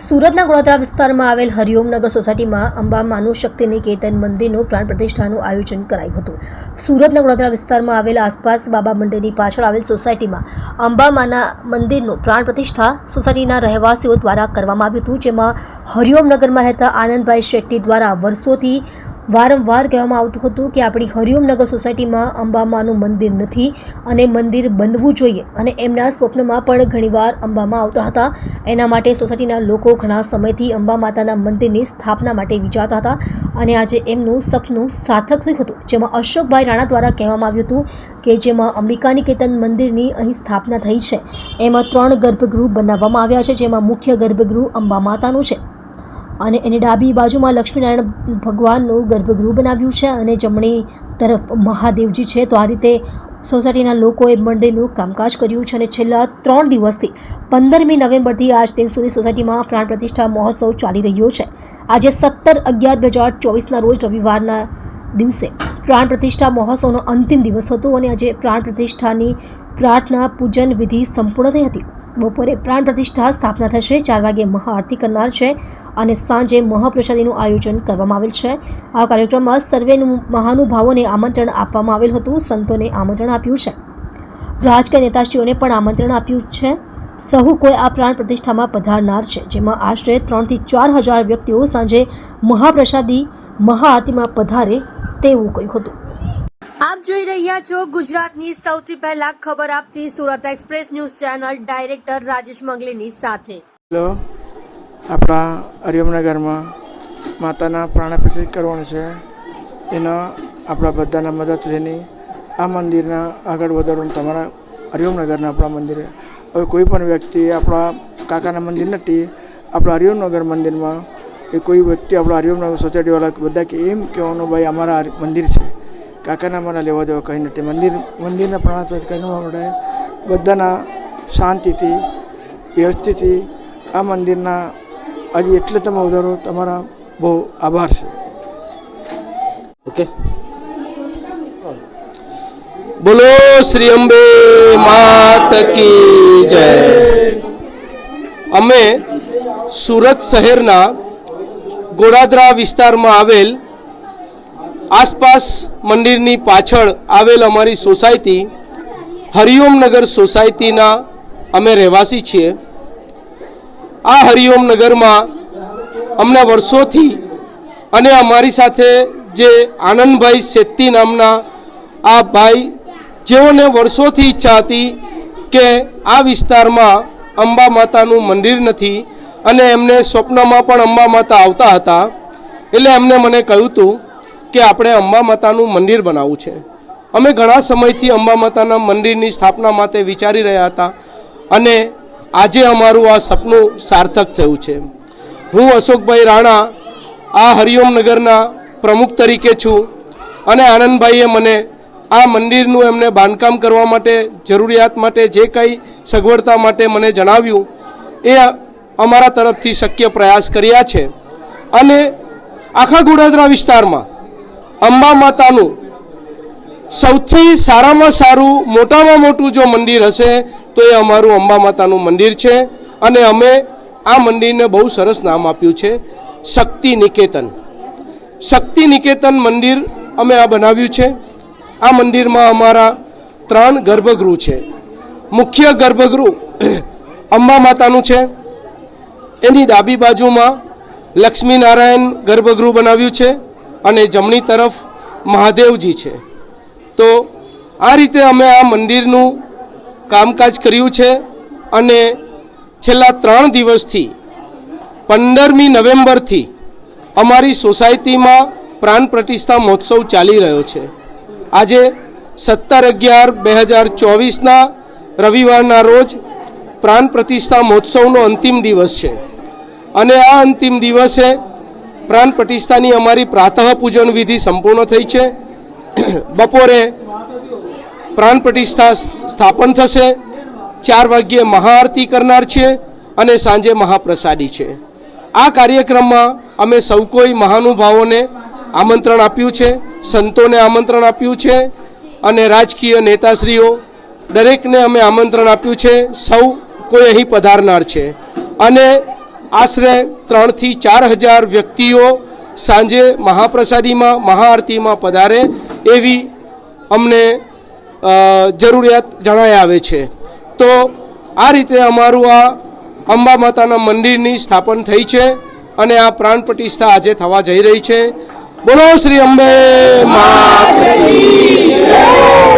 સુરતના ગોળાદરા વિસ્તારમાં આવેલ હરિઓમનગર સોસાયટીમાં અંબા માનુ શક્તિ નિકેતન મંદિરનું પ્રાણ પ્રતિષ્ઠાનું આયોજન કરાયું હતું. સુરતના ગોળાદરા વિસ્તારમાં આવેલ આસપાસ બાબા મંદિરની પાછળ આવેલ સોસાયટીમાં અંબામાના મંદિરનું પ્રાણ પ્રતિષ્ઠા સોસાયટીના રહેવાસીઓ દ્વારા કરવામાં આવ્યું હતું, જેમાં હરિઓમનગરમાં રહેતા આનંદભાઈ શેટ્ટી દ્વારા વર્ષોથી વારંવાર કહેવામાં આવતું હતું કે આપણી હરિઓમનગર સોસાયટીમાં અંબામાનું મંદિર નથી અને મંદિર બનવું જોઈએ અને એમના સ્વપ્નમાં પણ ઘણીવાર અંબામાં આવતા હતા. એના માટે સોસાયટીના લોકો ઘણા સમયથી અંબા માતાના મંદિરની સ્થાપના માટે વિચારતા હતા અને આજે એમનું સપનું સાર્થક થયું હતું. જેમાં અશોકભાઈ રાણા દ્વારા કહેવામાં આવ્યું હતું કે જેમાં અંબિકા નિકેતન મંદિરની અહીં સ્થાપના થઈ છે. એમાં ત્રણ ગર્ભગૃહ બનાવવામાં આવ્યા છે, જેમાં મુખ્ય ગર્ભગૃહ અંબા માતાનું છે. અને એની ડાબી બાજુમાં લક્ષ્મીનારાયણ ભગવાનનું ગર્ભગૃહ બનાવ્યું છે અને જમણી તરફ મહાદેવજી છે. તો આ રીતે સોસાયટીના લોકોએ મંડળનું કામકાજ કર્યું છે અને છેલ્લા ત્રણ દિવસથી પંદરમી નવેમ્બરથી આજ દિન સુધી સોસાયટીમાં પ્રાણ પ્રતિષ્ઠા મહોત્સવ ચાલી રહ્યો છે. આજે સત્તર અગિયાર બે હજાર ચોવીસના રોજ રવિવારના દિવસે પ્રાણ પ્રતિષ્ઠા મહોત્સવનો અંતિમ દિવસ હતો અને આજે પ્રાણ પ્રતિષ્ઠાની પ્રાર્થના પૂજન વિધિ સંપૂર્ણ થઈ હતી. બપોરે પ્રાણ પ્રતિષ્ઠા સ્થાપના થશે. ચાર વાગે મહાઆરતી કરનાર છે અને સાંજે મહાપ્રસાદીનું આયોજન કરવામાં આવેલ છે. આ કાર્યક્રમમાં સર્વે મહાનુભાવોને આમંત્રણ આપવામાં આવેલ હતું. સંતોને આમંત્રણ આપ્યું છે. રાજકીય નેતાશ્રીઓને પણ આમંત્રણ આપ્યું છે. સહુ કોઈ આ પ્રાણ પ્રતિષ્ઠામાં પધારનાર છે, જેમાં આશરે ત્રણથી ચાર હજાર વ્યક્તિઓ સાંજે મહાપ્રસાદી, મહાઆરતીમાં પધારે તેવું કહ્યું હતું. આપ જોઈ રહ્યા છો ગુજરાતની સૌથી પહેલા ખબર આપતી Surat express news channel director Rajesh મંગલીની સાથે. હેલો. આપણા હરિયમનગરમાં માતાના પ્રાણ પ્રતિષ્ઠિત કરવાનું છે. એના આપણા બધાના મદદ લઈને આ મંદિરના આગળ વધારવાનું તમારા હરિઓમનગરના આપણા મંદિરે. હવે કોઈ પણ વ્યક્તિ આપણા કાકાના મંદિર નથી, આપણા હરિઓમનગર મંદિરમાં એ કોઈ વ્યક્તિ આપણા હરિયમનગર સોસાયટીવાળા બધા કે એમ કહેવાનું, ભાઈ, અમારા મંદિર છે. કાકાના મને લેવા દેવા કંઈ નથી મંદિર મંદિરના પ્રાણાત્વ કરવા માટે બધાના શાંતિથી, વ્યવસ્થિતથી આ મંદિરના આજે એટલે તમે વધારો તમારા બહુ આભાર છે. ઓકે. બોલો શ્રી અંબે માત કી જય. અમે સુરત શહેરના ગોડાદરા વિસ્તારમાં આવેલ આસપાસ મંદિરની પાછળ આવેલ અમારી સોસાયટી હરિઓમનગર સોસાયટીના અમે રહેવાસી છીએ. આ હરિઓમનગરમાં અમને વર્ષોથી અને અમારી સાથે જે આનંદભાઈ શેટ્ટી નામના આ ભાઈ, જેઓને વર્ષોથી ઈચ્છા હતી કે આ વિસ્તારમાં અંબા માતાનું મંદિર નથી અને એમને સ્વપ્નમાં પણ અંબા માતા આવતા હતા. એટલે એમને મને કહ્યું હતું કે આપણે અંબા માતાનું મંદિર બનાવવું છે. અમે ઘણા સમયથી અંબા માતાના મંદિરની સ્થાપના માટે વિચારી રહ્યા હતા અને આજે અમારું આ સપનું સાર્થક થયું છે. હું અશોકભાઈ રાણા, આ હરિઓમ નગરના પ્રમુખ તરીકે છું અને આનંદભાઈએ મને આ મંદિરનું એમને બાંધકામ કરવા માટે, જરૂરિયાત માટે, જે કંઈ સગવડતા માટે મને જણાવ્યું, એ અમારા તરફથી શક્ય પ્રયાસ કર્યા છે. અને આખા ગોડાદરા વિસ્તારમાં અંબા માતાનું સૌથી સારામાં સારું, મોટામાં મોટું જો મંદિર હશે, તો એ અમારું અંબા માતાનું મંદિર છે. અને અમે આ મંદિરને બહુ સરસ નામ આપ્યું છે, શક્તિ નિકેતન. શક્તિ નિકેતન મંદિર અમે આ બનાવ્યું છે. આ મંદિરમાં અમારા ત્રણ ગર્ભગૃહ છે. મુખ્ય ગર્ભગૃહ અંબા માતાનું છે. એની ડાબી બાજુમાં લક્ષ્મીનારાયણ ગર્ભગૃહ બનાવ્યું છે. અને જમણી તરફ મહાદેવજી છે. તો આ રીતે અમે આ મંદિરનું કામકાજ કર્યું છે અને છેલ્લા ત્રણ દિવસથી પંદરમી નવેમ્બરથી અમારી સોસાયટીમાં પ્રાણ પ્રતિષ્ઠા મહોત્સવ ચાલી રહ્યો છે. આજે સત્તર અગિયાર બે હજાર ચોવીસના રવિવારના રોજ પ્રાણ પ્રતિષ્ઠા મહોત્સવનો અંતિમ દિવસ છે. અને આ અંતિમ દિવસે પ્રાણ પ્રતિષ્ઠાની અમારી પ્રાતઃ પૂજન વિધિ સંપૂર્ણ થઈ છે. બપોરે પ્રાણ પ્રતિષ્ઠા સ્થાપન થશે. ચાર વાગ્યે મહાઆરતી કરનાર છે અને સાંજે મહાપ્રસાદી છે. આ કાર્યક્રમમાં અમે સૌ કોઈ મહાનુભાવોને આમંત્રણ આપ્યું છે, સંતોને આમંત્રણ આપ્યું છે અને રાજકીય નેતાશ્રીઓ દરેકને અમે આમંત્રણ આપ્યું છે. સૌ કોઈ અહીં પધારનાર છે. અને આશરે ત્રણથી ચાર હજાર વ્યક્તિઓ સાંજે મહાપ્રસાદીમાં, મહાઆરતીમાં પધારે એવી અમને જરૂરિયાત જણાઈ આવે છે તો આ રીતે અમારું આ અંબા માતાના મંદિરની સ્થાપન થઈ છે અને આ પ્રાણ પ્રતિષ્ઠા આજે થવા જઈ રહી છે બોલો શ્રી અંબે જય.